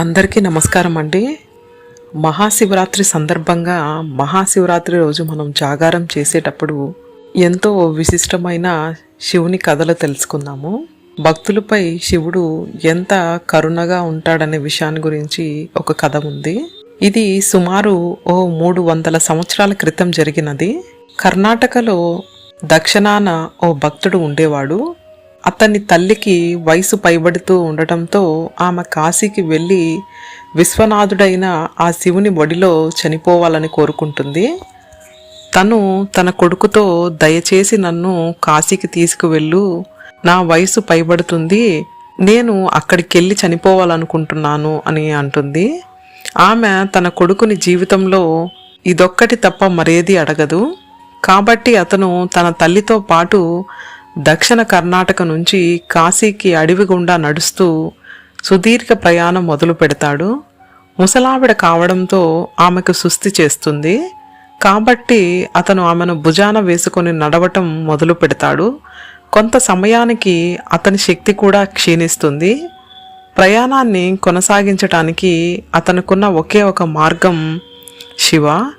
అందరికీ నమస్కారం అండి. మహాశివరాత్రి సందర్భంగా మహాశివరాత్రి రోజు మనం జాగారం చేసేటప్పుడు ఎంతో విశిష్టమైన శివుని కథలు తెలుసుకుందాము. భక్తులపై శివుడు ఎంత కరుణగా ఉంటాడనే విషయాన్ని గురించి ఒక కథ ఉంది. ఇది సుమారు ఓ మూడు వందల సంవత్సరాల క్రితం జరిగినది. కర్ణాటకలో దక్షిణాన ఓ భక్తుడు ఉండేవాడు. అతని తల్లికి వయసు పైబడుతూ ఉండటంతో ఆమె కాశీకి వెళ్ళి విశ్వనాథుడైన ఆ శివుని ఒడిలో చనిపోవాలని కోరుకుంటుంది. తను తన కొడుకుతో దయచేసి నన్ను కాశీకి తీసుకువెళ్ళు. నా వయసు పైబడుతుంది. నేను అక్కడికి వెళ్ళి చనిపోవాలనుకుంటున్నాను అని అంటుంది. ఆమె తన కొడుకుని జీవితంలో ఇదొక్కటి తప్ప మరేది అడగదు. కాబట్టి అతను తన తల్లితో పాటు దక్షిణ కర్ణాటక నుంచి కాశీకి అడవి గుండా నడుస్తూ సుదీర్ఘ ప్రయాణం మొదలు పెడతాడు. ముసలావిడ కావడంతో ఆమెకు సుస్థి చేస్తుంది. కాబట్టి అతను ఆమెను భుజాన వేసుకొని నడవటం మొదలు పెడతాడు. కొంత సమయానికి అతని శక్తి కూడా క్షీణిస్తుంది. ప్రయాణాన్ని కొనసాగించటానికి అతనుకున్న ఒకే ఒక మార్గం శివ.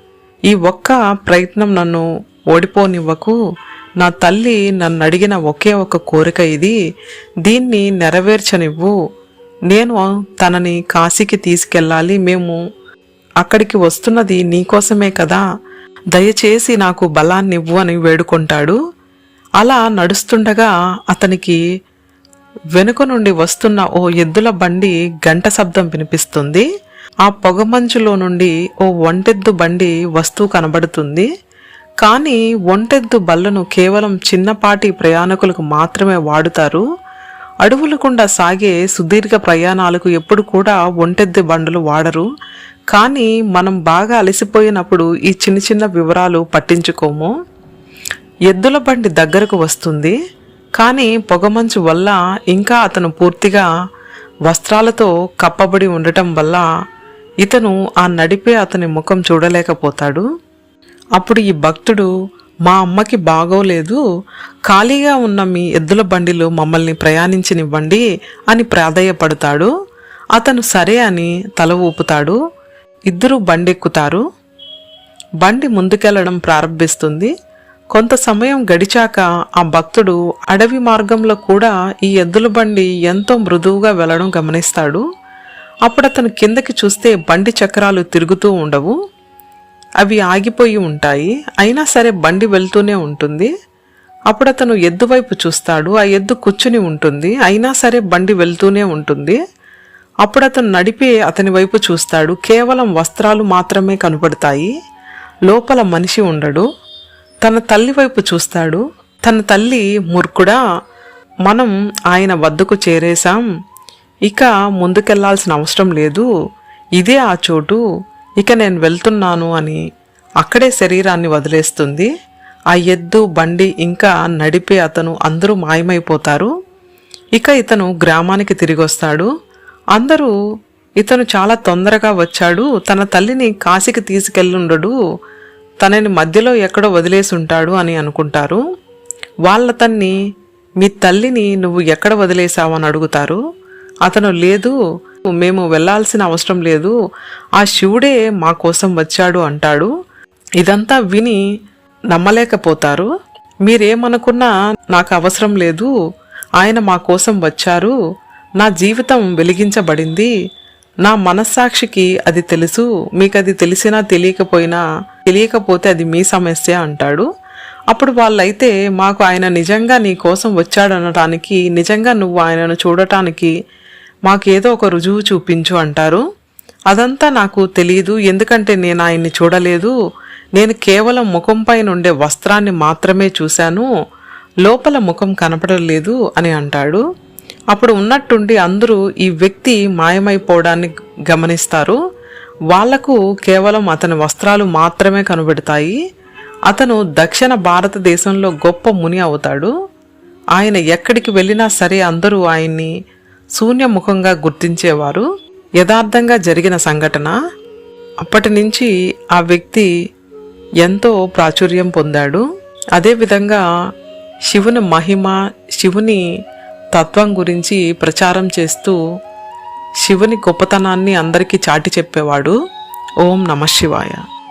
ఈ ఒక్క ప్రయత్నం నన్ను ఓడిపోనివ్వకు. నా తల్లి నన్ను అడిగిన ఒకే ఒక కోరిక ఇది. దీన్ని నెరవేర్చనివ్వు. నేను తనని కాశీకి తీసుకెళ్ళాలి. మేము అక్కడికి వస్తున్నది నీకోసమే కదా. దయచేసి నాకు బలాన్నివ్వు అని వేడుకుంటాడు. అలా నడుస్తుండగా అతనికి వెనుక నుండి వస్తున్న ఓ ఎద్దుల బండి గంట శబ్దం వినిపిస్తుంది. ఆ పొగమంచులో నుండి ఓ ఒంటెద్దు బండి వస్తువు కనబడుతుంది. కానీ ఒంటెద్దు బల్లను కేవలం చిన్నపాటి ప్రయాణికులకు మాత్రమే వాడుతారు. అడవుల గుండా సాగే సుదీర్ఘ ప్రయాణాలకు ఎప్పుడు కూడా ఒంటెద్దు బండలు వాడరు. కానీ మనం బాగా అలసిపోయినప్పుడు ఈ చిన్న చిన్న వివరాలు పట్టించుకోము. ఎద్దుల బండి దగ్గరకు వస్తుంది. కానీ పొగమంచు వల్ల ఇంకా అతను పూర్తిగా వస్త్రాలతో కప్పబడి ఉండటం వల్ల ఇతను ఆ నడిపే అతని ముఖం చూడలేకపోతాడు. అప్పుడు ఈ భక్తుడు మా అమ్మకి బాగోలేదు ఖాళీగా ఉన్న మీ ఎద్దుల బండిలో మమ్మల్ని ప్రయాణించనివ్వండి అని ప్రాధేయపడతాడు. అతను సరే అని తల ఊపుతాడు. ఇద్దరు బండెక్కుతారు. బండి ముందుకెళ్ళడం ప్రారంభిస్తుంది. కొంత సమయం గడిచాక ఆ భక్తుడు అడవి మార్గంలో కూడా ఈ ఎద్దుల బండి ఎంతో మృదువుగా వెళ్ళడం గమనిస్తాడు. అప్పుడు అతను కిందకి చూస్తే బండి చక్రాలు తిరుగుతూ ఉండవు. అవి ఆగిపోయి ఉంటాయి. అయినా సరే బండి వెళ్తూనే ఉంటుంది. అప్పుడు అతను ఎద్దు వైపు చూస్తాడు. ఆ ఎద్దు కూర్చుని ఉంటుంది. అయినా సరే బండి వెళ్తూనే ఉంటుంది. అప్పుడు అతను నడిపే అతని వైపు చూస్తాడు. కేవలం వస్త్రాలు మాత్రమే కనపడతాయి లోపల మనిషి ఉండడు. తన తల్లి వైపు చూస్తాడు. తన తల్లి మూర్ఖుడా మనం ఆయన వద్దకు చేరేశాం. ఇక ముందుకెళ్ళాల్సిన అవసరం లేదు. ఇదే ఆ చోటు. ఇక నేను వెళ్తున్నాను అని అక్కడే శరీరాన్ని వదిలేస్తుంది. ఆ ఎద్దు బండి ఇంకా నడిపే అతను అందరూ మాయమైపోతారు. ఇక ఇతను గ్రామానికి తిరిగి వస్తాడు అందరూ ఇతను చాలా తొందరగా వచ్చాడు. తన తల్లిని కాశీకి తీసుకెళ్ళుండడు. తనని మధ్యలో ఎక్కడో వదిలేసి ఉంటాడు అని అనుకుంటారు. వాళ్ళ తన్ని మీ తల్లిని నువ్వు ఎక్కడ వదిలేసావని అడుగుతారు. అతను లేదు మేము వెళ్ళాల్సిన అవసరం లేదు. ఆ శివుడే మా కోసం వచ్చాడు అంటాడు. ఇదంతా విని నమ్మలేకపోతారు. మీరేమనుకున్నా నాకు అవసరం లేదు. ఆయన మా కోసం వచ్చారు. నా జీవితం వెలిగించబడింది. నా మనస్సాక్షికి అది తెలుసు. మీకు అది తెలిసినా తెలియకపోయినా తెలియకపోతే అది మీ సమస్య అంటాడు. అప్పుడు వాళ్ళైతే మాకు ఆయన నిజంగా నీ కోసం వచ్చాడనటానికి నిజంగా నువ్వు ఆయనను చూడటానికి మాకేదో ఒక రుజువు చూపించు అంటారు. అదంతా నాకు తెలియదు ఎందుకంటే నేను ఆయన్ని చూడలేదు. నేను కేవలం ముఖంపై నుండే వస్త్రాన్ని మాత్రమే చూశాను. లోపల ముఖం కనపడలేదు అని అంటాడు. అప్పుడు ఉన్నట్టుండి అందరూ ఈ వ్యక్తి మాయమైపోవడాన్ని గమనిస్తారు. వాళ్ళకు కేవలం అతని వస్త్రాలు మాత్రమే కనబడతాయి. అతను దక్షిణ భారతదేశంలో గొప్ప ముని అవుతాడు. ఆయన ఎక్కడికి వెళ్ళినా సరే అందరూ ఆయన్ని శూన్యముఖంగా గుర్తించేవారు. యథార్థంగా జరిగిన సంఘటన అప్పటి నుంచి ఆ వ్యక్తి ఎంతో ప్రాచుర్యం పొందాడు. అదేవిధంగా శివుని మహిమ శివుని తత్వం గురించి ప్రచారం చేస్తూ శివుని గొప్పతనాన్ని అందరికీ చాటి చెప్పేవాడు. ఓం నమ శివాయ.